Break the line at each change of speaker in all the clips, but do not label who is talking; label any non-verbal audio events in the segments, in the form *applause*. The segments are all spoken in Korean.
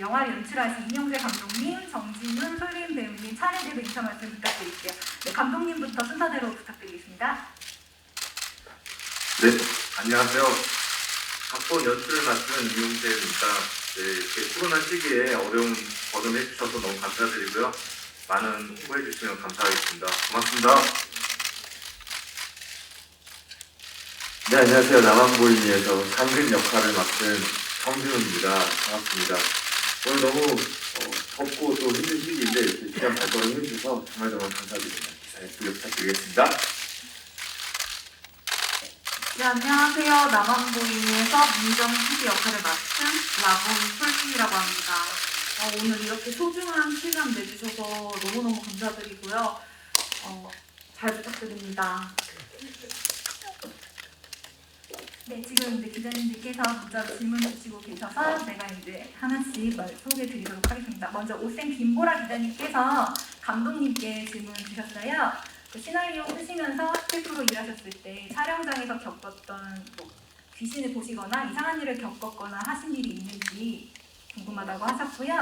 영화를 연출하신 이명재 감독님, 정진훈, 솔림 배우님 차례대로 인사 말씀 부탁드릴게요. 네, 감독님부터 순서대로 부탁드리겠습니다.
네, 안녕하세요. 각본 연출을 맡은 이용재입니다. 네, 이렇게 코로나 시기에 어려운 걸음 해주셔서 너무 감사드리고요. 많은 홍보해 주시면 감사하겠습니다. 고맙습니다.
네, 안녕하세요. 남한보이니에서 상근 역할을 맡은 성준호입니다. 반갑습니다. 오늘 너무 어, 덥고 또 힘든 시기인데 이렇게 시간 발걸음 해주셔서 정말 정말 감사드립니다. 기사 예쁘게 부탁드리겠습니다.
네, 안녕하세요. 남한보이에서 민정 PD 역할을 맡은 라본 솔님이라고 합니다. 어, 오늘 이렇게 소중한 시간 내주셔서 너무너무 감사드리고요. 어, 잘 부탁드립니다.
네, 지금 이제 기자님들께서 문자로 질문 주시고 계셔서 제가 이제 하나씩 말 소개해 드리도록 하겠습니다. 먼저 오센 김보라 기자님께서 감독님께 질문 주셨어요. 그 시나리오 쓰시면서 스태프로 일하셨을 때 촬영장에서 겪었던 뭐 귀신을 보시거나 이상한 일을 겪었거나 하신 일이 있는지 궁금하다고 하셨고요.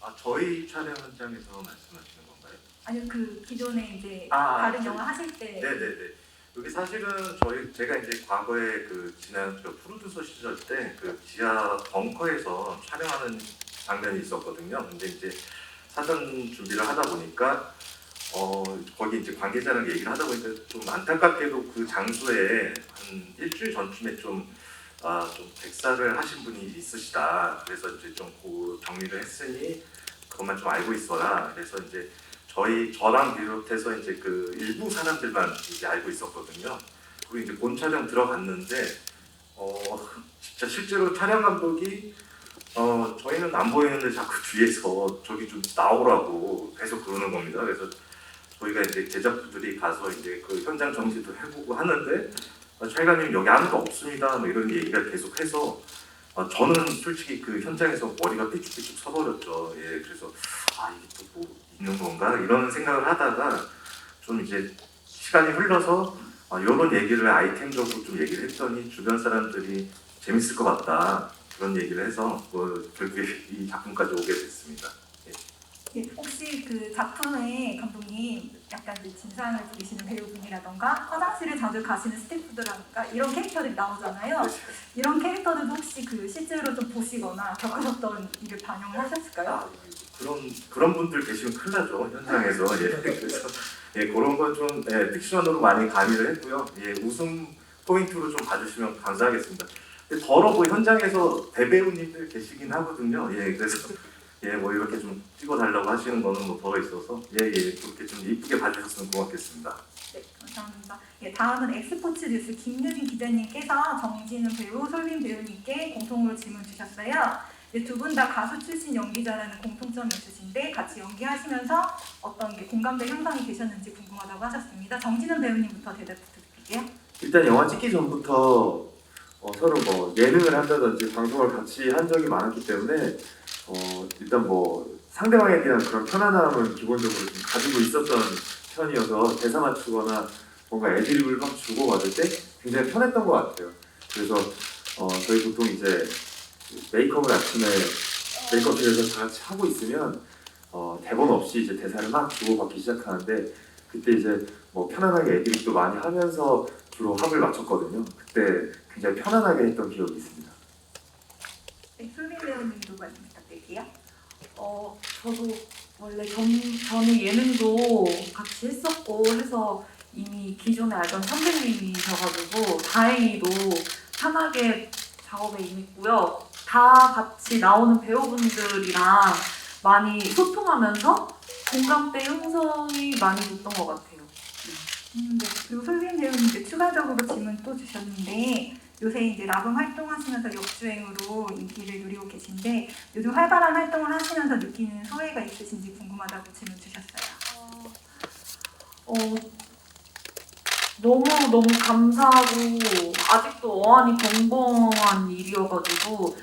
아, 저희 촬영 현장에서 말씀하시는 건가요?
아니요, 그 기존에 이제
아,
다른
저희-
영화 하실 때
네네네. 여기 사실은 저희 제가 이제 과거에 그 지난 저 프로듀서 시절 때 그 지하 벙커에서 촬영하는 장면이 있었거든요. 근데 이제 사전 준비를 하다 보니까 어 거기 이제 관계자랑 얘기를 하다 보니까 좀 안타깝게도 그 장소에 한 일주일 전쯤에 좀 아, 좀 백사를 하신 분이 있으시다. 그래서 이제 좀 그 정리를 했으니 그것만 좀 알고 있어라. 그래서 이제 저희 저랑 비롯해서 이제 그 일부 사람들만 이제 알고 있었거든요. 그리고 이제 본 촬영 들어갔는데 어 진짜 실제로 촬영 감독이 어 저희는 안 보이는데 자꾸 *laughs* 뒤에서 저기 좀 나오라고 계속 그러는 겁니다. 그래서 저희가 이제 제작부들이 가서 이제 그 현장 정지도 해보고 하는데 어, 차이가님 여기 아무도 없습니다. 뭐 이런 얘기가 계속해서 어, 저는 솔직히 그 현장에서 머리가 삐죽삐죽 서버렸죠. 예, 그래서 아 이게 또뭐 있는 건가 이런 생각을 하다가 좀 이제 시간이 흘러서 어, 이런 얘기를 아이템적으로 좀 얘기를 했더니 주변 사람들이 재밌을 것 같다 그런 얘기를 해서 뭐 결국에 이 작품까지 오게 됐습니다.
예, 혹시 그 작품에 감독님 약간 이제 진상을 부리시는 배우분이라던가 화장실을 자주 가시는 스태프들이라던가 이런 캐릭터들이 나오잖아요. 이런 캐릭터들도 혹시 그 실제로 좀 보시거나 겪으셨던 일을 반영을 하셨을까요?
아, 그런 그런 분들 계시면 큰일 나죠 현장에서 예, *laughs* 그래서 예, 그런 건좀 예, 픽션으로 많이 가미를 했고요 예, 웃음 포인트로 좀 봐주시면 감사하겠습니다. 더러 뭐 현장에서 대배우님들 계시긴 하거든요. 예, 그래서 *laughs* 예, 뭐 이렇게 좀 찍어달라고 하시는 거는 뭐더 있어서 예, 예, 그렇게 좀 이쁘게 봐주셨으면 고맙겠습니다.
네, 감사합니다. 예, 다음은 엑스포츠 뉴스 김유진 기자님께서 정진은 배우, 솔빈 배우님께 공통으로 질문 주셨어요. 두 분 다 가수 출신 연기자라는 공통점이 있으신데 같이 연기하시면서 어떤 게 공감대 형성이 되셨는지 궁금하다고 하셨습니다. 정진은 배우님부터 대답 부탁드릴게요.
일단 영화 찍기 전부터 어, 서로 뭐 예능을 한다든지 방송을 같이 한 적이 많았기 때문에 어, 일단 뭐 상대방에 대한 그런 편안함은 기본적으로 좀 가지고 있었던 편이어서 대사 맞추거나 뭔가 애드립을 막 주고 받을 때 굉장히 편했던 것 같아요. 그래서 어, 저희 보통 이제 메이크업을 아침에 메이크업실에서 다 같이 하고 있으면 어, 대본 없이 이제 대사를 막 주고받기 시작하는데 그때 이제 뭐 편안하게 애드립도 많이 하면서 주로 합을 맞췄거든요. 그때 굉장히 편안하게 했던 기억이 있습니다.
네, 솔빈 배우님도 말씀 부탁드릴게요.
어, 저도 원래 전, 저는 예능도 같이 했었고 해서 이미 기존에 알던 선배님이셔가지고 다행히도 편하게 작업에 임했고요. 다 같이 나오는 배우분들이랑 많이 소통하면서 공감대 형성이 많이 됐던 것 같아요.
음, 네. 그리고 솔빈 배우님 이제 추가적으로 질문 또 주셨는데 요새 이제 라붐 활동하시면서 역주행으로 인기를 누리고 계신데 요즘 활발한 활동을 하시면서 느끼는 소외가 있으신지 궁금하다고 질문 주셨어요.
어, 너무 너무 감사하고 아직도 어안이 벙벙한 일이어가지고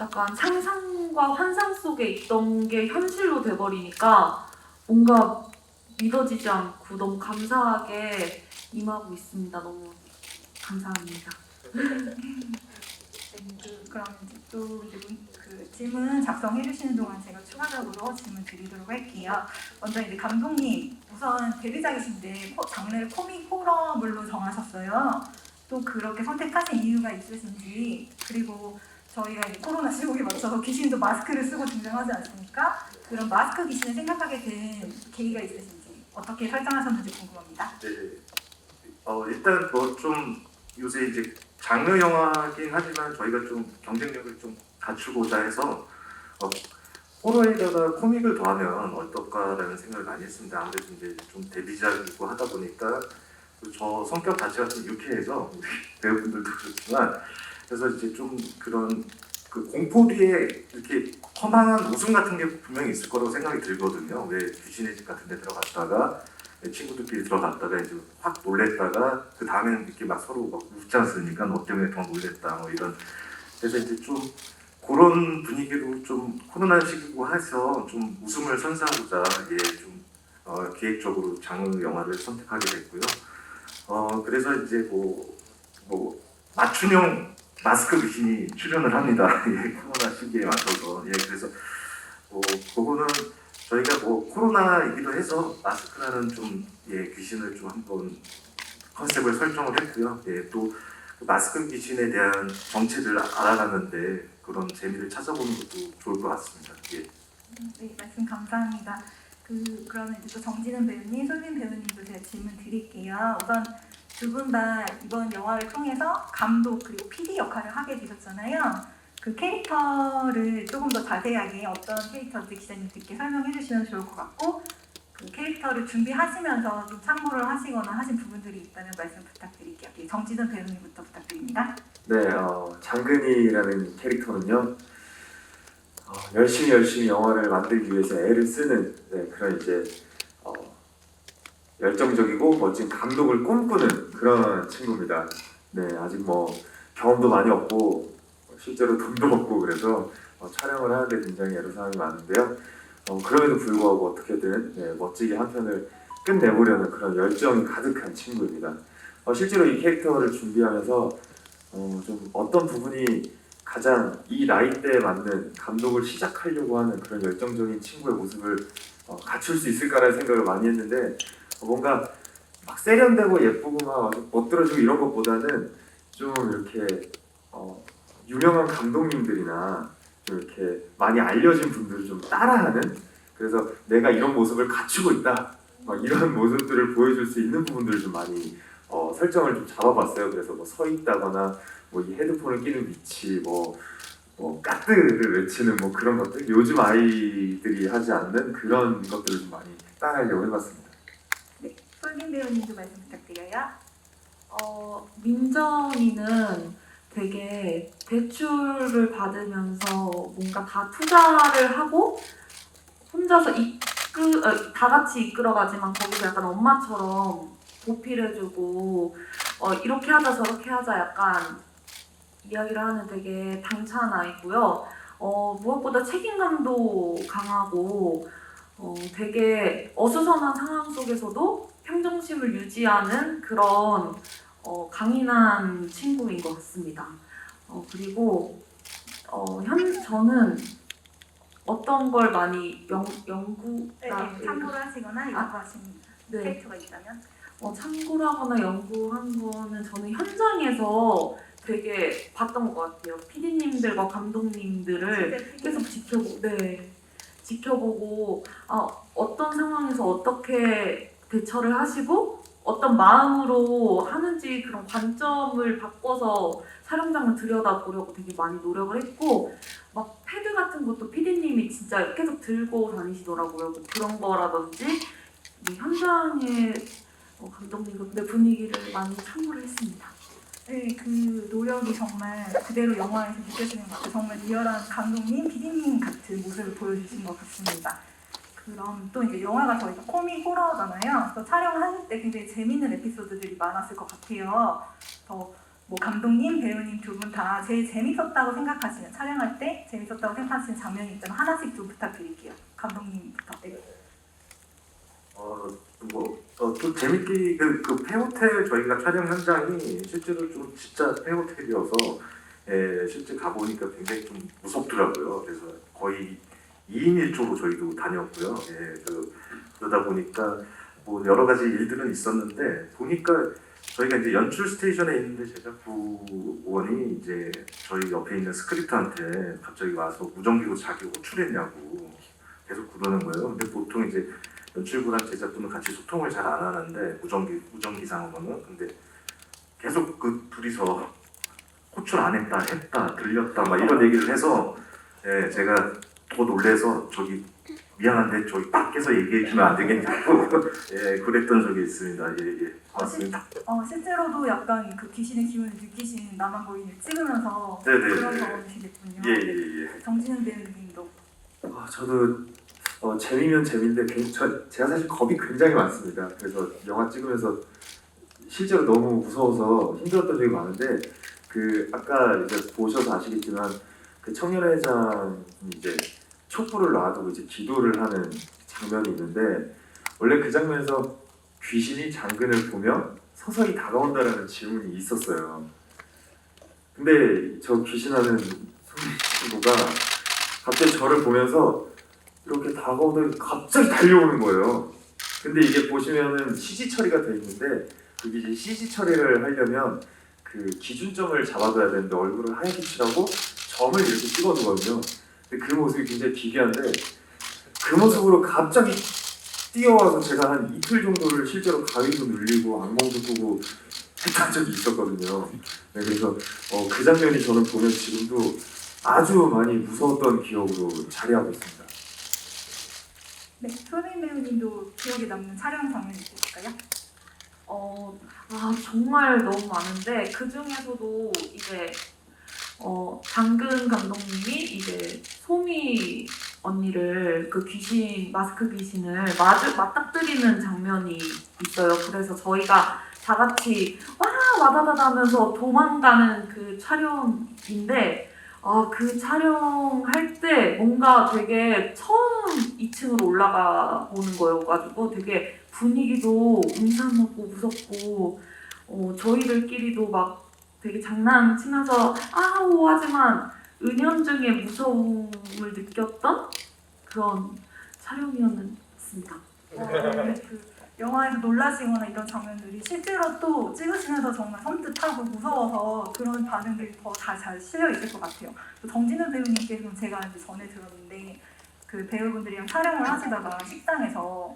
약간 상상 꿈과 환상 속에 있던 게 현실로 돼버리니까 뭔가 믿어지지 않고 너무 감사하게 임하고 있습니다. 너무 감사합니다.
네, 그, 그럼 이제 또 이제 문- 그 질문 작성해 주시는 동안 제가 추가적으로 질문 드리도록 할게요. 먼저 이제 감독님 우선 데뷔작이신데 코- 장르를 코믹 호러물로 정하셨어요. 또 그렇게 선택하신 이유가 있으신지 그리고 저희가 이제 코로나 시국에 맞춰서 귀신도 마스크를 쓰고 등장하지 않습니까? 그런 마스크 귀신을 생각하게 된 계기가 있으신지 어떻게 설정하셨는지 궁금합니다.
네. 어, 일단 뭐 좀 요새 이제 장르 영화긴 하지만 저희가 좀 경쟁력을 좀 갖추고자 해서 어, 호러에다가 코믹을 더하면 어떨까라는 생각을 많이 했습니다. 아무래도 이제 좀 데뷔작이고 하다 보니까 그저 성격 자체가 좀 유쾌해서 *laughs* 배우분들도 그렇지만 그래서 이제 좀 그런 그 공포 뒤에 이렇게 험한 웃음 같은 게 분명히 있을 거라고 생각이 들거든요. 왜 귀신의 집 같은 데 들어갔다가 내 친구들끼리 들어갔다가 이제 확 놀랬다가 그 다음에는 이렇게 막 서로 막 웃지 않습니까? 너 때문에 더 놀랬다 뭐 이런 그래서 이제 좀 그런 분위기로 좀 코로나 시기고 해서 좀 웃음을 선사하고자 예좀 어, 기획적으로 장르 영화를 선택하게 됐고요. 어 그래서 이제 뭐뭐 맞춤형 마스크 귀신이 출연을 합니다. *laughs* 예, 코로나 시기에 맞춰서 예 그래서 뭐 그거는 저희가 뭐 코로나이기도 해서 마스크라는 좀 예, 귀신을 좀 한번 컨셉을 설정을 했고요. 예, 또 그 마스크 귀신에 대한 정체를 알아가는데 그런 재미를 찾아보는 것도 좋을 것 같습니다. 예.
네, 말씀 감사합니다. 그 그러면 이제 또 정진은 배우님, 솔빈 배우님도 제가 질문 드릴게요. 우선 두 분 다 이번 영화를 통해서 감독 그리고 PD 역할을 하게 되셨잖아요. 그 캐릭터를 조금 더 자세하게 어떤 캐릭터인지 기자님들께 설명해 주시면 좋을 것 같고 그 캐릭터를 준비하시면서 좀 참고를 하시거나 하신 부분들이 있다면 말씀 부탁드릴게요. 네, 정진은 배우님부터 부탁드립니다.
네, 어, 장근이라는 캐릭터는요, 어, 열심히 열심히 영화를 만들기 위해서 애를 쓰는 네, 그런 이제 어, 열정적이고 멋진 감독을 꿈꾸는 그런 친구입니다. 네, 아직 뭐 경험도 많이 없고 실제로 돈도 없고 그래서 어, 촬영을 하는데 굉장히 애로사항이 많은데요. 어, 그럼에도 불구하고 어떻게든 네, 멋지게 한 편을 끝내보려는 그런 열정이 가득한 친구입니다. 어, 실제로 이 캐릭터를 준비하면서 어, 좀 어떤 부분이 가장 이 나이대에 맞는 감독을 시작하려고 하는 그런 열정적인 친구의 모습을 어, 갖출 수 있을까라는 생각을 많이 했는데 어, 뭔가 막 세련되고 예쁘고 막 멋들어지고 이런 것보다는 좀 이렇게 어, 유명한 감독님들이나 좀 이렇게 많이 알려진 분들을 좀 따라하는 그래서 내가 이런 모습을 갖추고 있다 막 이런 *laughs* 모습들을 보여줄 수 있는 부분들을 좀 많이 어, 설정을 좀 잡아봤어요. 그래서 뭐 서 있다거나 뭐 이 헤드폰을 끼는 위치, 뭐, 뭐 까뜨를 외치는 뭐 그런 것들 요즘 아이들이 하지 않는 그런 것들을 좀 많이 따라하려고 해봤습니다.
솔빈 배우님도 말씀 부탁드려요.
어, 민정이는 되게 대출을 받으면서 뭔가 다 투자를 하고 혼자서 이끌, 어, 다 같이 이끌어가지만 거기서 약간 엄마처럼 보필해주고 어, 이렇게 하자 저렇게 하자 약간 이야기를 하는 되게 당찬 아이고요. 어, 무엇보다 책임감도 강하고 어, 되게 어수선한 상황 속에서도 평정심을 유지하는 그런 어, 강인한 친구인 것 같습니다. 어, 그리고 어, 현 저는 어떤 걸 많이 연, 연구
네,
아,
참고를 하시거나 연구하신
네.
캐릭터가 있다면
어, 참고를 하거나 연구한 거는 저는 현장에서 되게 봤던 것 같아요. PD님들과 감독님들을 계속 지켜보, 네, 지켜보고 아, 어떤 상황에서 어떻게 대처를 하시고 어떤 마음으로 하는지 그런 관점을 바꿔서 촬영장을 들여다보려고 되게 많이 노력을 했고 막 패드 같은 것도 PD님이 진짜 계속 들고 다니시더라고요. 뭐 그런 거라든지 이 현장의 어, 감독님의 분위기를 많이 참고를 했습니다.
네, 그 노력이 정말 그대로 영화에서 느껴지는 것 같아요. 정말 리얼한 감독님, PD님 같은 모습을 보여주신 것 같습니다. 그럼 또 이제 영화가 저희가 코믹 호러잖아요. 그래서 촬영을 하실 때 굉장히 재밌는 에피소드들이 많았을 것 같아요. 더뭐 감독님, 배우님 두 분 다 제일 재밌었다고 생각하시는 촬영할 때 재밌었다고 생각하시는 장면이 있다면 하나씩 좀 부탁드릴게요. 감독님부터. 네.
어, 뭐, 어, 또 재밌게, 그, 그 폐호텔 저희가 촬영 현장이 실제로 좀 진짜 폐호텔이어서, 예, 실제 가보니까 굉장히 좀 무섭더라고요. 그래서 거의 2인 1조로 저희도 다녔고요. 예, 그, 그러다 보니까 뭐 여러 가지 일들은 있었는데, 보니까 저희가 이제 연출 스테이션에 있는데 제작부원이 이제 저희 옆에 있는 스크립트한테 갑자기 와서 무전기로 자기 호출했냐고 계속 그러는 거예요. 근데 보통 이제 연출부랑 제작부는 같이 소통을 잘 안 하는데 무전기 무전기상으로는 근데 계속 그 둘이서 *laughs* 호출 안 했다 했다 들렸다 막 이런 얘기를 해서 예 제가 더 놀래서 저기 미안한데 저기 밖에서 얘기해 주면 안 되겠냐고. *laughs* 예 그랬던 적이 있습니다. 예예. 맞습니다.
어, 실제로도 약간 그 귀신의 기운을 느끼신 나만 보이는 찍으면서
네네네.
그런 경험이시겠군요.
예예예.
정진은 배우님도.
아, 저도 어, 재미면 재미인데 굉- 저, 제가 사실 겁이 굉장히 많습니다. 그래서 영화 찍으면서 실제로 너무 무서워서 힘들었던 적이 많은데 그 아까 이제 보셔서 아시겠지만 그 청년회장이 이제 촛불을 놔두고 이제 기도를 하는 장면이 있는데 원래 그 장면에서 귀신이 장근을 보며 서서히 다가온다라는 질문이 있었어요. 근데 저 귀신하는 친구가 갑자기 저를 보면서 이렇게 다가오더니 갑자기 달려오는 거예요. 근데 이게 보시면은 CG 처리가 돼 있는데 그게 이제 CG 처리를 하려면 그 기준점을 잡아둬야 되는데 얼굴을 하얗게 칠하고 점을 이렇게 찍어두거든요. 근데 그 모습이 굉장히 기괴한데 그 모습으로 갑자기 뛰어와서 제가 한 이틀 정도를 실제로 가위도 눌리고 악몽도 꾸고 했던 적이 있었거든요. 네, 그래서 어, 그 장면이 저는 보면 지금도 아주 많이 무서웠던 기억으로 자리하고 있습니다.
네, 소민 배우님도 기억에 남는 촬영 장면 있으실까요?
어, 아, 정말 너무 많은데 그 중에서도 이제 어, 장근 감독님이 이제 소미 언니를 그 귀신 마스크 귀신을 마주 맞닥뜨리는 장면이 있어요. 그래서 저희가 다 같이 와 와다다다 하면서 도망가는 그 촬영인데 아, 그 촬영할 때 뭔가 되게 처음 2층으로 올라가 보는 거여가지고 되게 분위기도 음산하고 무섭고 어, 저희들끼리도 막 되게 장난치면서 아우 하지만 은연중에 무서움을 느꼈던 그런 촬영이었습니다.
어, 네, 그 영화에서 놀라시거나 이런 장면들이 실제로 또 찍으시면서 정말 섬뜩하고 무서워서 그런 반응들이 더 잘 잘 실려 있을 것 같아요. 또 정진우 배우님께서는 제가 이제 전에 들었는데 그 배우분들이랑 촬영을 하시다가 식당에서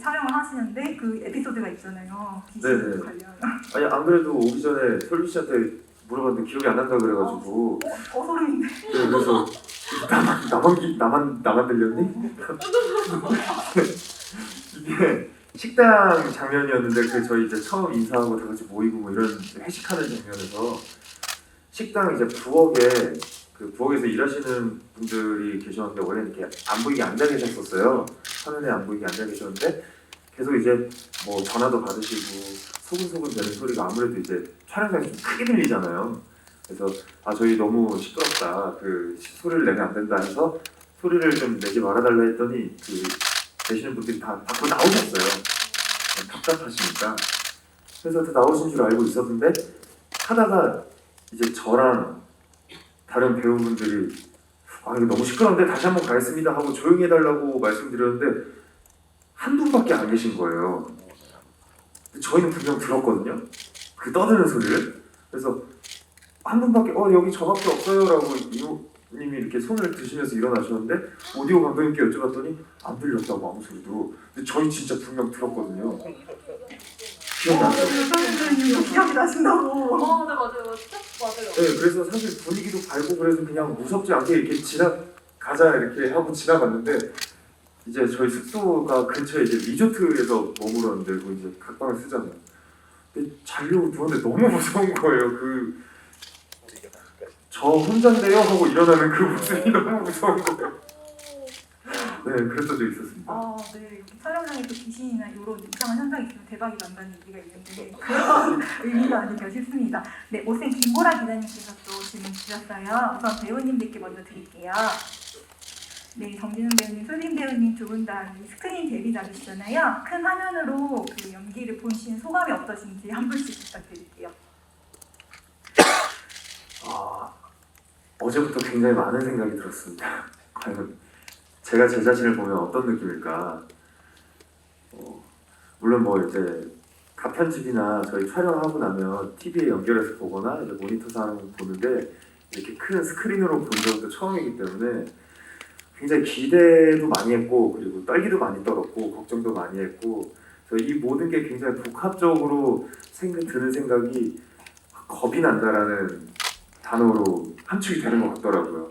촬영을 하시는데 그 에피소드가 있잖아요.
네네.
관련.
아니 안 그래도 오기 전에 솔비 씨한테 물어봤는데 기억이 안 난다 그래가지고
어, 어 소름인데.
네, 그래서 나만 나만 기- 나만 나만 들렸니? 이게 식당 장면이었는데 그 저희 이제 처음 인사하고 다 같이 모이고 뭐 이런 회식하는 장면에서 식당 이제 부엌에 그 부엌에서 일하시는 분들이 계셨는데 원래 이렇게 안 보이게 앉아 계셨었어요. 화면에 안 보이게 앉아 계셨는데 계속 이제 뭐 전화도 받으시고 소근소근 되는 소리가 아무래도 이제 촬영장에서 좀 크게 들리잖아요. 그래서 아 저희 너무 시끄럽다. 그 소리를 내면 안 된다 해서 소리를 좀 내지 말아달라 했더니 그 계시는 분들이 다 밖으로 나오셨어요. 답답하시니까. 그래서 다 나오신 줄 알고 있었는데 하다가 이제 저랑 다른 배우분들이 아 이거 너무 시끄러운데 다시 한번 가겠습니다 하고 조용히 해달라고 말씀드렸는데 한 분밖에 안 계신 거예요. 저희는 분명 들었거든요. 그 떠드는 소리를. 그래서 한 분밖에 어 여기 저밖에 없어요라고 이모님이 이렇게 손을 드시면서 일어나셨는데 오디오 감독님께 여쭤봤더니 안 들렸다고 아무 소리도. 근데 저희 진짜 분명 들었거든요 기억이
나신다고.
어, 네 맞아요, 맞아요.
네 그래서 사실 분위기도 밝고 그래서 그냥 무섭지 않게 이렇게 지나가자 이렇게 하고 지나갔는데 이제 저희 숙소가 근처에 이제 리조트에서 머물었는데 그 이제 각방을 쓰잖아요 근데 자려고 누웠는데 너무 무서운 거예요 그 저 혼자인데요 하고 일어나는 그 모습이 너무 무서운 거예요. 네, 그런 적도 있었습니다.
아, 네. 촬영장에 또 귀신이나 이런 이상한 현상이 있으면 대박이 난다는 얘기가 있는데 *laughs* 그런 의미가 아닐까 싶습니다. 네, 오센 김보라 기자님께서 또 질문 주셨어요. 우선 배우님들께 먼저 드릴게요. 네, 정진훈 배우님, 솔빈 배우님 두 분 다 스크린 데뷔작이시잖아요. 큰 화면으로 그 연기를 보신 소감이 어떠신지 한 분씩 부탁드릴게요.
아, 어제부터 굉장히 많은 생각이 들었습니다. *laughs* 과연 제가 제 자신을 보면 어떤 느낌일까? 어, 물론 뭐 이제 가편집이나 저희 촬영하고 나면 TV에 연결해서 보거나 이제 모니터상 보는데 이렇게 큰 스크린으로 본 적도 처음이기 때문에 굉장히 기대도 많이 했고 그리고 떨기도 많이 떨었고 걱정도 많이 했고 이 모든 게 굉장히 복합적으로 생각 드는 생각이 겁이 난다라는 단어로 함축이 되는 것 같더라고요.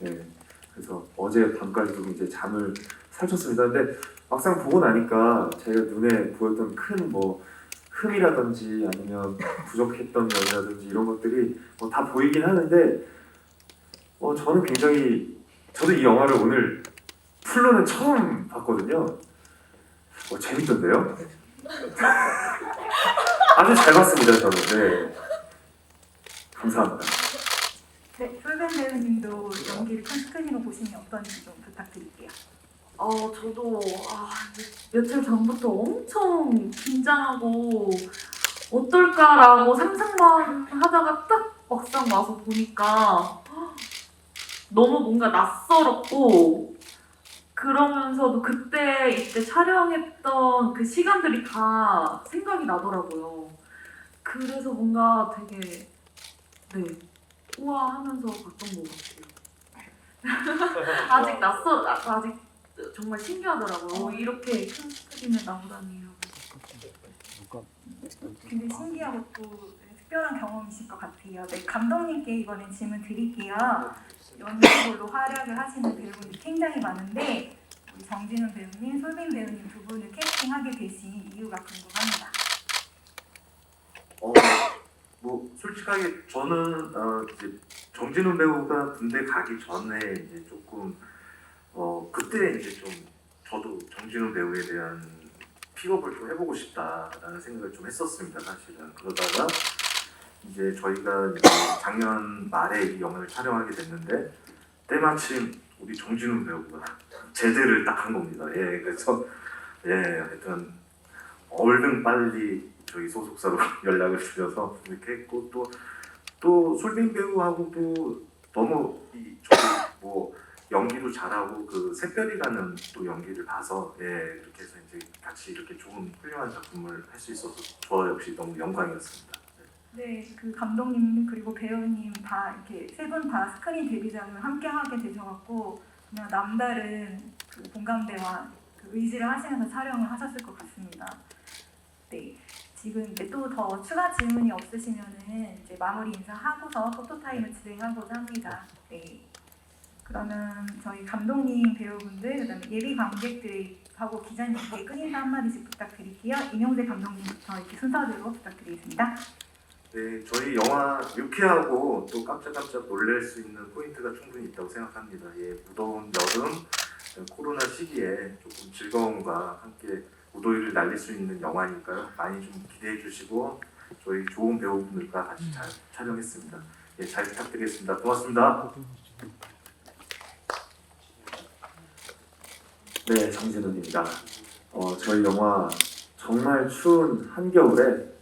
네. 그래서 어제 밤까지도 이제 잠을 설쳤습니다. 근데 막상 보고 나니까 제가 눈에 보였던 큰 뭐 흠이라든지 아니면 부족했던 면이라든지 이런 것들이 뭐 다 보이긴 하는데 어, 저는 굉장히 저도 이 영화를 오늘 풀로는 처음 봤거든요. 어, 재밌던데요? *laughs* 아주 잘 봤습니다, 저는. 네. 감사합니다.
네, 솔빈 배우님도 연기를 큰 스크린으로 보시면 어떤지 좀 부탁드릴게요.
어, 저도 아, 며칠 전부터 엄청 긴장하고 어떨까라고 상상만 하다가 딱 막상 와서 보니까 너무 뭔가 낯설었고 그러면서도 그때 이때 촬영했던 그 시간들이 다 생각이 나더라고요. 그래서 뭔가 되게 네 우와 하면서 봤던 것 같아요. *laughs* 아직 낯설 아, 아직 정말 신기하더라고요. 어, 이렇게 큰 나오다니 하고.
굉장히 신기하고 또 특별한 경험이실 것 같아요. 네, 감독님께 이번엔 질문 드릴게요. 연기별로 활약을 하시는 배우분들이 굉장히 많은데 우리 정진훈 배우님, 솔빈 배우님 두 분을 캐스팅하게 되신 이유가 궁금합니다.
어, 뭐 솔직하게 저는 어, 이제 정진훈 배우가 군대 가기 전에 이제 조금 어 그때 이제 좀 저도 정진훈 배우에 대한 픽업을 좀 해보고 싶다라는 생각을 좀 했었습니다 사실은. 그러다가 이제 저희가 작년 말에 이 영화를 촬영하게 됐는데 때마침 우리 정진훈 배우가 *laughs* 제대를 딱 한 겁니다. 예 그래서 예 하여튼 얼른 빨리 저희 소속사로 *laughs* 연락을 드려서 이렇게 했고 또 또 솔빈 배우하고도 너무 이 뭐 연기도 잘하고 그 샛별이라는 또 연기를 봐서 예 이렇게 해서 이제 같이 이렇게 좋은 훌륭한 작품을 할 수 있어서 저 역시 너무 영광이었습니다.
네, 그 감독님 그리고 배우님 다 이렇게 세 분 다 스크린 데뷔작을 함께 하게 되셔갖고 그냥 남다른 그 공감대와 그 의지를 하시면서 촬영을 하셨을 것 같습니다. 네, 지금 이제 또 더 추가 질문이 없으시면은 이제 마무리 인사하고서 포토타임을 진행하고자 합니다. 네. 그러면 저희 감독님, 배우분들, 그다음에 예비 관객들하고 기자님께 끊인사 한마디씩 부탁드릴게요. 임용재 감독님부터 이렇게 순서대로 부탁드리겠습니다.
네, 저희 영화 유쾌하고 또 깜짝깜짝 놀랄 수 있는 포인트가 충분히 있다고 생각합니다. 예, 무더운 여름 코로나 시기에 조금 즐거움과 함께 무더위를 날릴 수 있는 영화니까요. 많이 좀 기대해 주시고 저희 좋은 배우분들과 같이 잘 촬영했습니다. 예, 잘 부탁드리겠습니다. 고맙습니다.
네, 정진훈입니다. 어, 저희 영화 정말 추운 한겨울에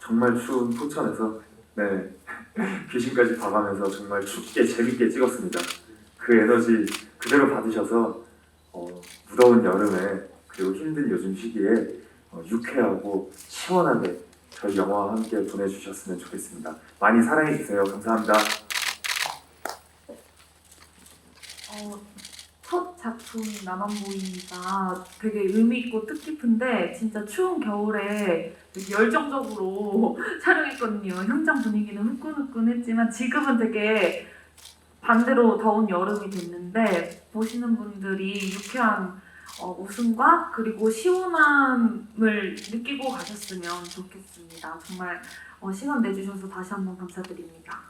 정말 추운 포천에서 네 *laughs* 귀신까지 봐가면서 정말 춥게 재밌게 찍었습니다. 그 에너지 그대로 받으셔서 어, 무더운 여름에 그리고 힘든 요즘 시기에 어, 유쾌하고 시원하게 저희 영화와 함께 보내주셨으면 좋겠습니다. 많이 사랑해 주세요. 감사합니다.
어, 첫 작품 나만 보이니까 되게 의미 있고 뜻깊은데 진짜 추운 겨울에 되게 열정적으로 *laughs* 촬영했거든요. 현장 분위기는 후끈후끈했지만 지금은 되게 반대로 더운 여름이 됐는데 보시는 분들이 유쾌한 어, 웃음과 그리고 시원함을 느끼고 가셨으면 좋겠습니다. 정말 어, 시간 내주셔서 다시 한번 감사드립니다.